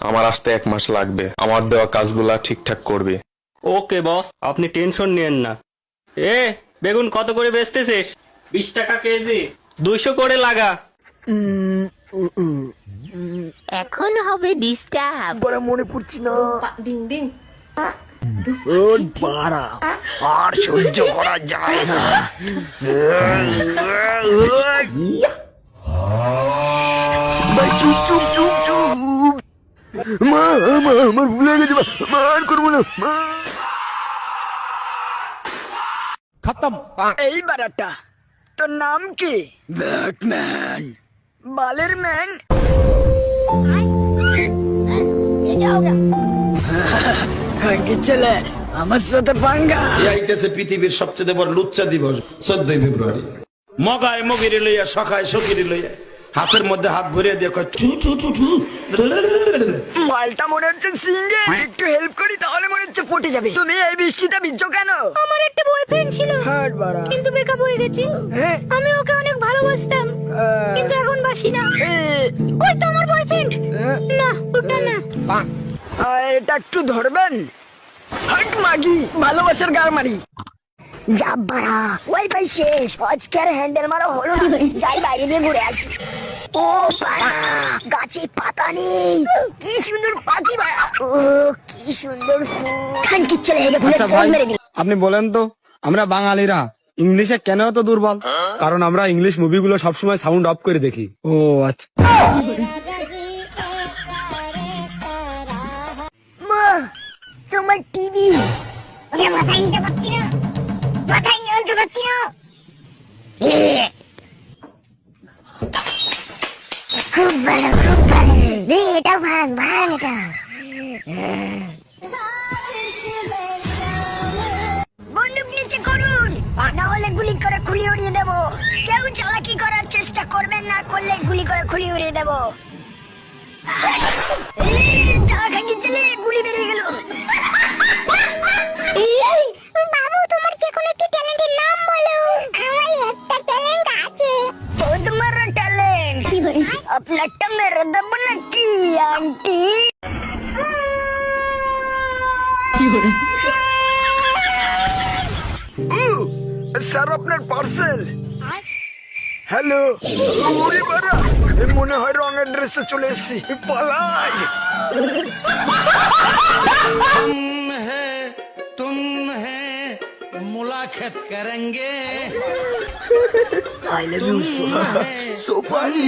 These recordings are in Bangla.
আমার আসতে এক মাস লাগবে। আমার দেওয়া কাজগুলা ঠিকঠাক করবে। ওকে বস। আপনি টেনশন নিয়েন না। এ বেগুন কত করে বেচতেছিস? বিশ টাকা কেজি। দুইশো করে লাগা। এখন হবে ডিস্টার্ব ডিং ডিং আর সহ্য করা যায় না। ভাই চুপ চুপ চুপ চুপ। মা মা আমার ভুলে গেছে মা, মা আর করব না মা। এই বারাটা তোর নাম কি? ব্যাটম্যান। বালের ম্যান। ছেলে আমার সাথে পাঙ্গা। আইতেছে পৃথিবীর সবচেয়ে বড় লুচ্চা দিবস চোদ্দই ফেব্রুয়ারি। মগায় মগিরে লইয়া সখায় সকিরে লইয়া। হাতের মধ্যে হাত ভরিয়ে দিয়ে মালটা মনে হচ্ছে সিঙ্গে। একটু হেল্প করি তাহলে মনে হচ্ছে পটে যাবে। তুমি এই বৃষ্টিতে ভিজছো কেন? আমার একটা বয়ফ্রেন্ড ছিল। হাট বাড়া। কিন্তু ব্রেকআপ হয়ে গেছে। হ্যাঁ। আমি ওকে অনেক ভালোবাসতাম। কিন্তু এখন বাসি না। ওই তো আমার বয়ফ্রেন্ড না ওটা না। এটা একটু ধরবেন? হাট মাগি ভালোবাসার গার মারি। যাব্বারা ওয়াইফাই শেষ। আজকের হ্যান্ডেল মারা হলো না। যাই বাইরে দিয়ে ঘুরে আসি। ও গাছে পাতা নেই। কি সুন্দর পাখি ও কি সুন্দর ফুল। চলে হেগে ফোন মেরে আপনি বলেন তো আমরা বাঙালিরা ইংলিশে কেন এত দুর্বল? কারণ আমরা ইংলিশ মুভিগুলো সবসময় সাউন্ড অফ করে দেখি। ও আচ্ছা। মা তোমার টিভি মাথায় নিতে পারছি না। মাথায় আনতে পারছি না। খুব ভালো বন্দুক নিচে করুন। না হলে গুলি করে খুলি উড়িয়ে দেব। কেউ চালাকি করার চেষ্টা করবেন না, করলে গুলি করে খুলি উড়িয়ে দেব। চালা খাঙ্গি গুলি বেরিয়ে গেল। স্যার আপনার পার্সেল হ্যালো ওরে বাড়া এ মনে হয় রং অ্যাড্রেসে চলে এসেছি পালাই तुम है मुलाकात करेंगे আই লাভ ইউ সোপারি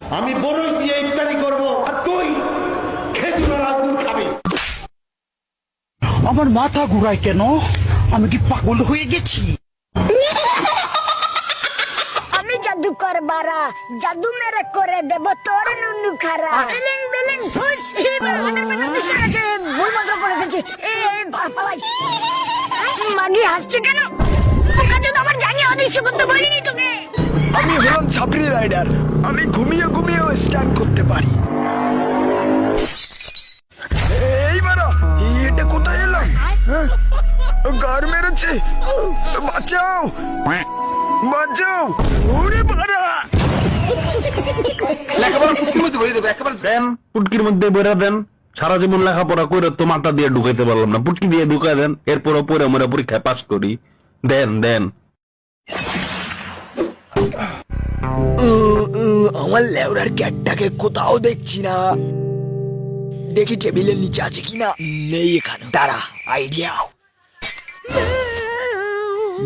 আমি বড়ই দিয়ে ইত্যাদি করব আর তুই খেজুর আর আঙ্গুর খাবি। আমার মাথা ঘুরায় কেন? আমি কি পাগল হয়ে গেছি? আমি জাদু কর বারা জাদু মেরে করে দেব তোর নুনু খারা। বেলেন বেলেন ফুস বেলেন বেলেন দিশে গেছে ভুল মতো করে দিয়েছে। এ এ, পালাই মাগি হাসছে কেন? ওকে তো আমার জানি অদৃশ্য করতে বলিনি তোকে। ছাপড়ি রাইডার। আমি ঘুমিয়ে ঘুমিয়েও স্ট্যান্ড করতে পারি। এই বারা এটা কোথায় এলাম হ্যাঁ? গার মেরেছে। বাঁচাও। বাঁচাও। ওরে বাড়া দেন। পুটকির মধ্যে ভরে দেন। সারা জীবন লেখাপড়া করে তো মাথা দিয়ে ঢুকাইতে পারলাম না। পুটকি দিয়ে ঢুকাই দেন। এরপরও পরে আমরা পরীক্ষায় পাস করি। দেন দেন। আমার লেউরার ক্যাটটাকে কোথাও দেখছি না। দেখি টেবিলের নিচে আছে কিনা নেই এখানে। দাঁড়া আইডিয়া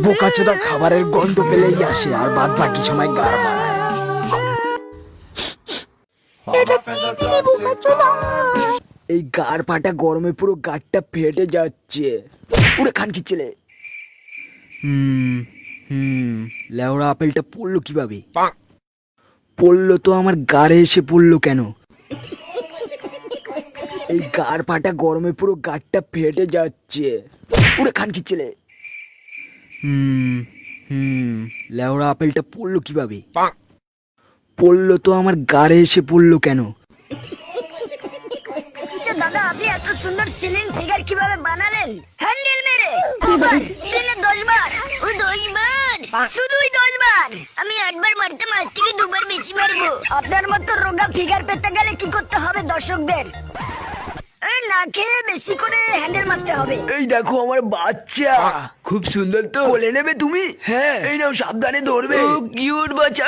বোকাচোদা খাবারের গন্ধ পেলেই আসে, আর বাদ বাকি সময় গার মারায় এই গার পাটা গরমে পুরো গাড়টা ফেটে যাচ্ছে। পুরো খানকি ছেলে? হুম। হুম। লেওড়া আপেলটা পড়ল কীভাবে? পড়ল তো আমার গাড়ে এসে পড়ল কেন? এই গার পাটা গরমে পুরো গাড়টা ফেটে যাচ্ছে। পুরো খানকি ছেলে। হুম হুম। লেওড়া আপেলটা পড়ল কীভাবে? পড়ল তো আমার গাড়ে এসে পড়ল কেন? আচ্ছা দাদা আপনি এত সুন্দর সিলিং ফিগার কীভাবে বানালেন? হ্যান্ডেল মেরে কবার দিনে দশ বার ওই দশ বার শুধুই দশ বার আমি আটবার মারতে মাস থেকে দুবার বেশি মারবো। আপনার মতো রোগা ফিগার পেতে গেলে কি করতে হবে দর্শকদের? না খেয়ে বেশি করে হ্যান্ডেল মারতে হবে। এই দেখো আমার বাচ্চা। খুব সুন্দর তো। কোলে নেবে তুমি? হ্যাঁ। এই নাও সাবধানে ধরবে কিউট বাচ্চা।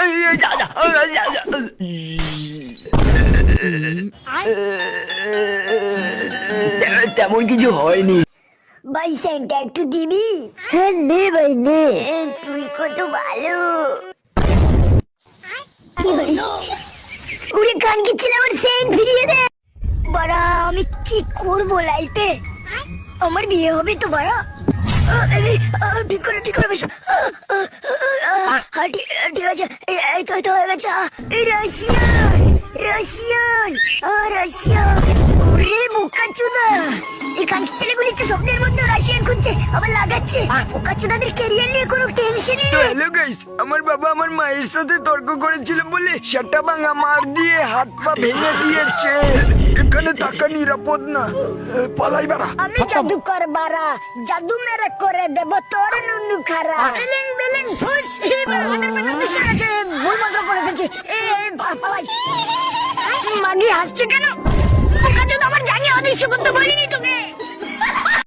তেমন কিছু হয়নি। সেন্টা একটু দিবি? হ্যাঁ নে ভাই নে। তুই কত ভালো। উড়ে কান কি আমার সেন্ট ফিরিয়ে দে। বাড়া আমি কি করব লাইফে? আমার বিয়ে হবে তো বাড়া। ঠিক করে ঠিক করে আহ, ঠিক আছে। এই তো হয়ে গেছে। আহ, এই রাশিয়ান! রাশিয়ান আহ, রাশিয়ান! ওরে বোকা চুদা এই কাঞ্চি ছেলেগুলি তো স্বপ্নের মধ্যে রাশিয়ান খুঁজছে আবার লাগাচ্ছে। বোকা চুদাদের ক্যারিয়ার নিয়ে কোনো টেনশনই নেই। হ্যালো গাইস আমার বাবা আমার মায়ের সাথে তর্ক করেছিল বলে সেটা ভাঙা মার দিয়ে হাত পা ভেঙে দিয়েছে। এখানে থাকা নিরাপদ না। পালাই বাড়া। আমি জাদু কর বারা জাদু মেরে করে দেব তোর নুনু খারা। বেলেন বেলেন ফুস ভুল মন্ত্র করে দিচ্ছি এই এই, পালাই। মাগি হাসছে কেন? ওকে তো আমার জানি অদৃশ্য করতে বলিনি তোকে।